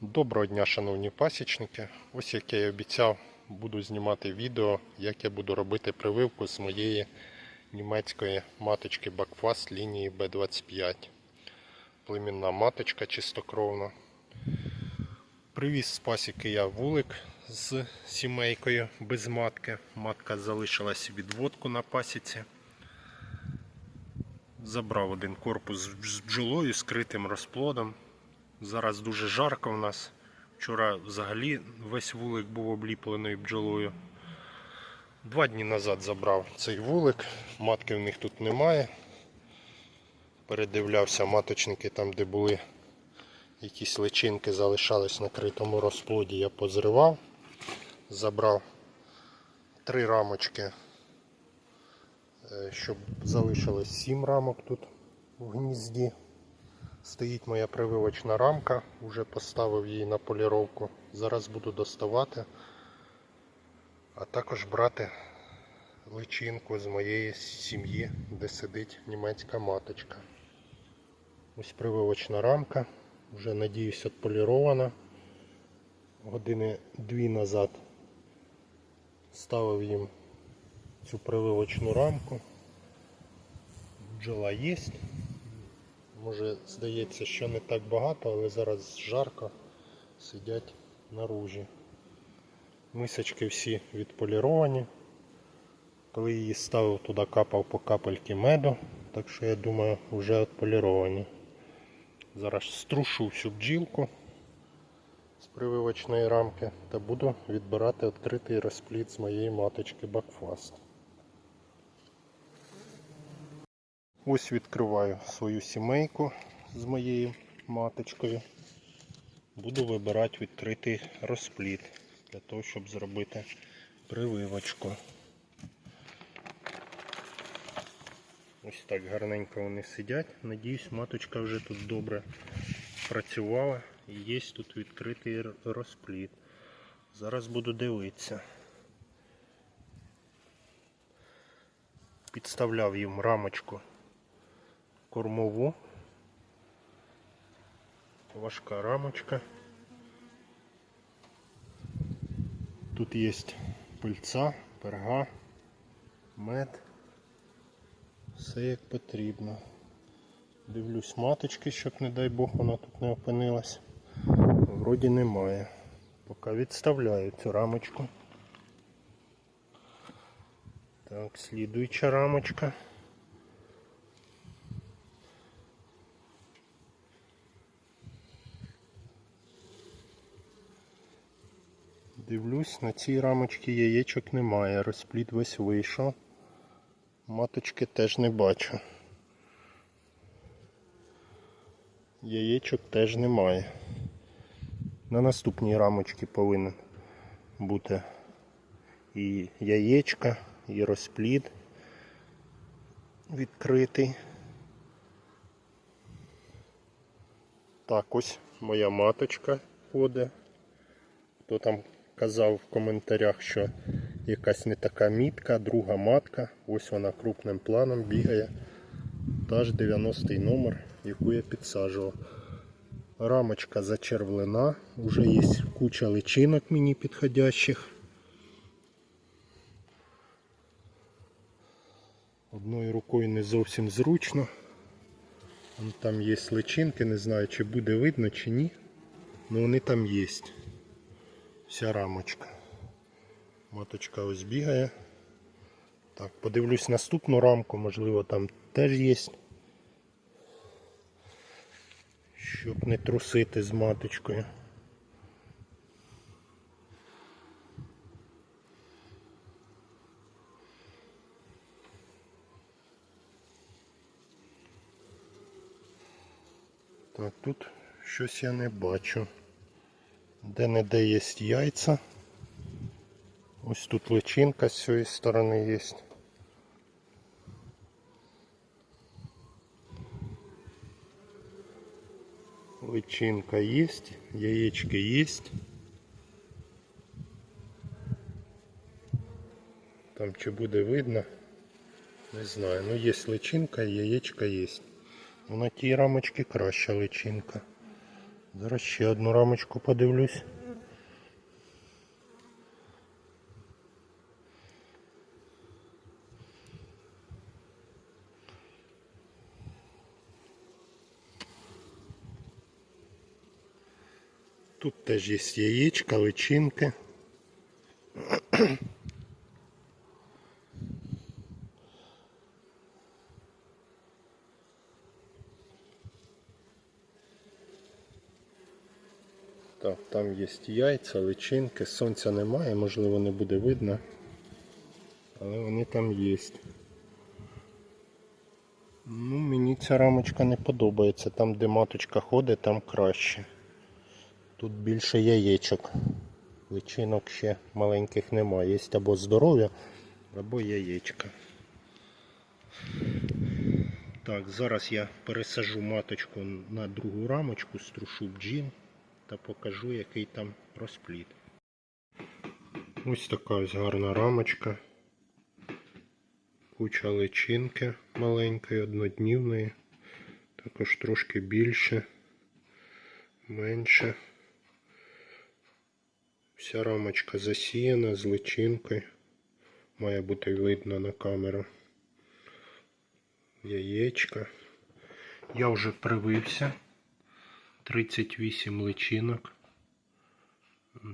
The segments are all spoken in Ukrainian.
Доброго дня, шановні пасічники. Ось як я і обіцяв, буду знімати відео, як я буду робити прививку з моєї німецької маточки Бакфаст лінії B25. Племінна маточка чистокровна. Привіз з пасіки я вулик з сімейкою без матки. Матка залишилась відводку на пасіці. Забрав один корпус з бджолою, скритим розплодом. Зараз дуже жарко в нас. Вчора взагалі весь вулик був обліплений бджолою. Два дні назад забрав цей вулик, матки в них тут немає. Передивлявся маточники там, де були якісь личинки, залишались на критому розплоді, я позривав. Забрав три рамочки, е, щоб залишилось сім рамок тут в гнізді. Стоїть моя прививочна рамка, вже поставив її на поліровку. Зараз буду доставати, а також брати личинку з моєї сім'ї, де сидить німецька маточка. Ось прививочна рамка, вже надіюсь відполірована. Години дві назад ставив їм цю прививочну рамку. Бджола є. Може здається, що не так багато, але зараз жарко сидять наружі. Мисочки всі відполіровані. Коли її ставив, туди капав по капельки меду, так що я думаю вже відполіровані. Зараз струшу всю бджілку з прививочної рамки та буду відбирати відкритий розплід з моєї маточки Бакфаст. Ось відкриваю свою сімейку з моєю маточкою. Буду вибирати відкритий розплід для того, щоб зробити прививочку. Ось так гарненько вони сидять. Надіюсь, маточка вже тут добре працювала і є тут відкритий розплід. Зараз буду дивитися. Підставляв їм рамочку кормову. Важка рамочка. Тут є пильця, перга, мед. Все як потрібно. Дивлюсь маточки, щоб, не дай Бог, вона тут не опинилась. Вроді немає. Поки відставляю цю рамочку. Так, слідуюча рамочка. Дивлюсь, на цій рамочці яєчок немає, розплід весь вийшов. Маточки теж не бачу. Яєчок теж немає. На наступній рамочці повинен бути і яєчка, і розплід відкритий. Так, ось моя маточка ходить. Хто там казав в коментарях, що якась не така мітка, друга матка. Ось вона крупним планом бігає. Та ж 90-й номер, яку я підсаджував. Рамочка зачервлена, вже є куча личинок мені підходящих. Одною рукою не зовсім зручно. Там є личинки, не знаю чи буде видно чи ні. але вони там є. Вся рамочка. Маточка ось бігає. Так, подивлюсь наступну рамку, можливо там теж є. Щоб не трусити з маточкою. Так, тут щось я не бачу. Де-не-де є яйця. Ось тут личинка з цієї сторони є. Личинка є, яєчки є. Там чи буде видно, не знаю. Ну є личинка, яєчка є. Ну, на тій рамочці краща личинка. Зараз ще одну рамочку подивлюсь. Тут теж є яєчка, личинки. Так, там є яйця, личинки, сонця немає, можливо не буде видно, але вони там є. Ну, мені ця рамочка не подобається. Там, де маточка ходить, там краще. Тут більше яєчок. Личинок ще маленьких немає. Є або здоров'я, або яєчка. Так, зараз я пересажу маточку на другу рамочку, струшу бджін та покажу, який там розплід. Ось така ось гарна рамочка. Куча личинки маленької, одноднівної. Також трошки більше, менше. Вся рамочка засіяна з личинкою. Має бути видно на камеру. Яєчка. Я вже привився. 38 личинок.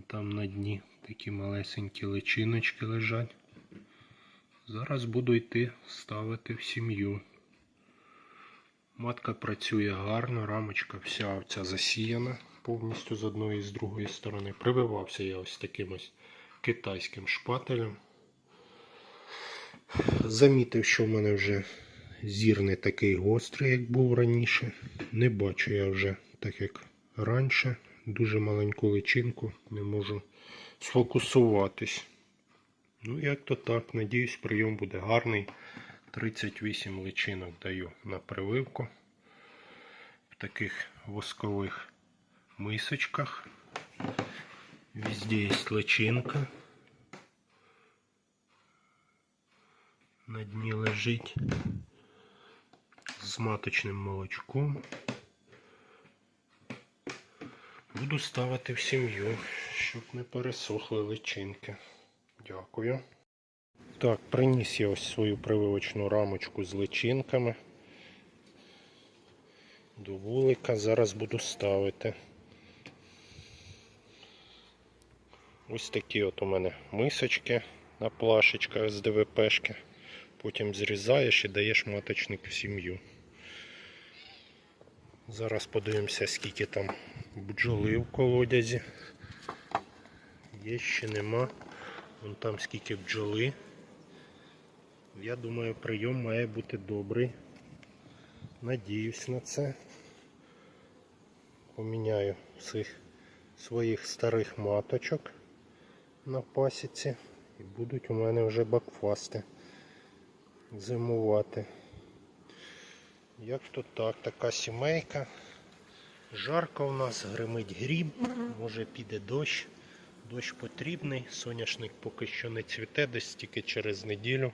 Там на дні такі малесенькі личиночки лежать. Зараз буду йти ставити в сім'ю. Матка працює гарно, рамочка вся оця засіяна повністю з одної і з другої сторони. Прививався я ось таким ось китайським шпателем. Замітив, що в мене вже зір не такий гострий, як був раніше. Не бачу я вже так як раніше. Дуже маленьку личинку не можу сфокусуватись. Ну, як то так, надіюсь, прийом буде гарний. 38 личинок даю на прививку. В таких воскових мисочках. Везде є личинка. На дні лежить з маточним молочком. Буду ставити в сім'ю, щоб не пересохли личинки. Дякую. Так, приніс я ось свою прививочну рамочку з личинками. До вулика зараз буду ставити. Ось такі от у мене мисочки на плашечках з ДВПшки. Потім зрізаєш і даєш маточник в сім'ю. Зараз подивимося, скільки там бджоли в колодязі. Є ще нема. Вон там скільки бджоли. Я думаю, прийом має бути добрий. Надіюсь на це. Поміняю всіх своїх старих маточок на пасіці і будуть у мене вже бакфасти зимувати. Як то так, така сімейка. Жарко у нас, гримить грім, може піде дощ. Дощ потрібний, соняшник поки що не цвіте, десь тільки через неділю.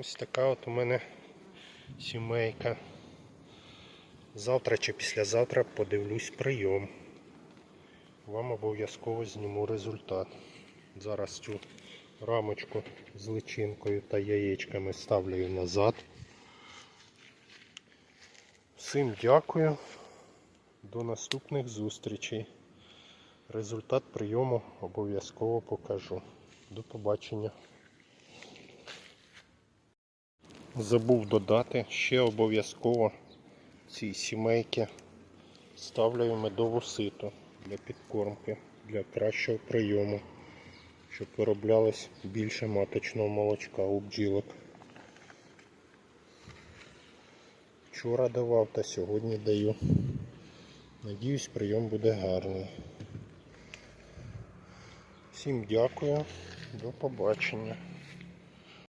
Ось така от у мене сімейка. Завтра чи післязавтра подивлюсь прийом. Вам обов'язково зніму результат. Зараз цю рамочку з личинкою та яєчками ставлю назад. Всім дякую. До наступних зустрічей. Результат прийому обов'язково покажу. До побачення. Забув додати ще обов'язково цій сімейки ставлю медову ситу для підкормки, для кращого прийому, щоб вироблялось більше маточного молочка у бджілок. Вчора давав та сьогодні даю. Надіюсь, прийом буде гарний. Всім дякую, до побачення.